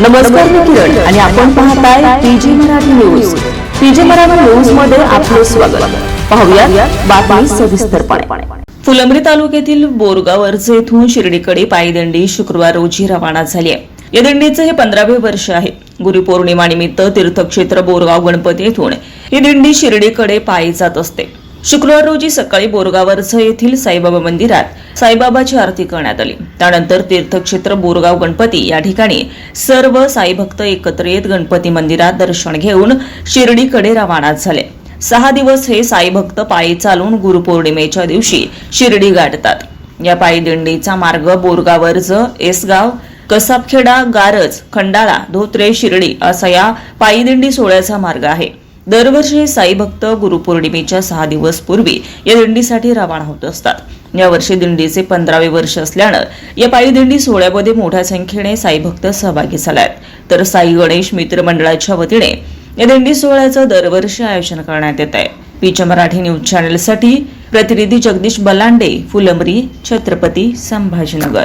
नमस्कार मी किरण आणि आपण पाहताय PG Marathi news. PG Marathi न्यूजमध्ये आपले स्वागत. पाहूया बातमी सविस्तरपणे. फुलंब्री तालुक्यातील बोरगाव अर्ज येथून शिर्डीकडे पायी शुक्रवार रोजी रवाना झाली आहे. या दिंडीचे हे पंधरावे वर्ष आहे. गुरुपौर्णिमा निमित्त तीर्थक्षेत्र बोरगाव गणपती येथून ही दिंडी शिर्डीकडे पायी जात असते. शुक्रवार रोजी सकाळी बोरगावरच येथील साईबाबा मंदिरात साईबाबाची आरती करण्यात आली. त्यानंतर तीर्थक्षेत्र बोरगाव गणपती या ठिकाणी सर्व साई भक्त एकत्र येत गणपती मंदिरात दर्शन घेऊन शिर्डीकडे रवाना झाले. सहा दिवस हे साई भक्त पायी चालून गुरुपौर्णिमेच्या दिवशी शिर्डी गाठतात. या पायी दिंडीचा मार्ग बोरगावर्ज एसगाव कसाबखेडा गारज खंडाळा धोत्रे शिर्डी असा या पायी दिंडी सोहळ्याचा मार्ग आहे. दरवर्षी साई भक्त गुरुपौर्णिमेच्या सहा दिवस पूर्वी या दिंडीसाठी रवाना होत असतात. यावर्षी दिंडीचे पंधरावे वर्ष असल्यानं या पायी दिंडी सोहळ्यामध्ये मोठ्या संख्येने साई भक्त सहभागी झाले आहेत तर साई गणेश मित्र मंडळाच्या वतीने या दिंडी सोहळ्याचं दरवर्षी आयोजन करण्यात येत आहे. पीच मराठी न्यूज चॅनेलसाठी प्रतिनिधी जगदीश बलांडे फुलंबरी छत्रपती संभाजीनगर.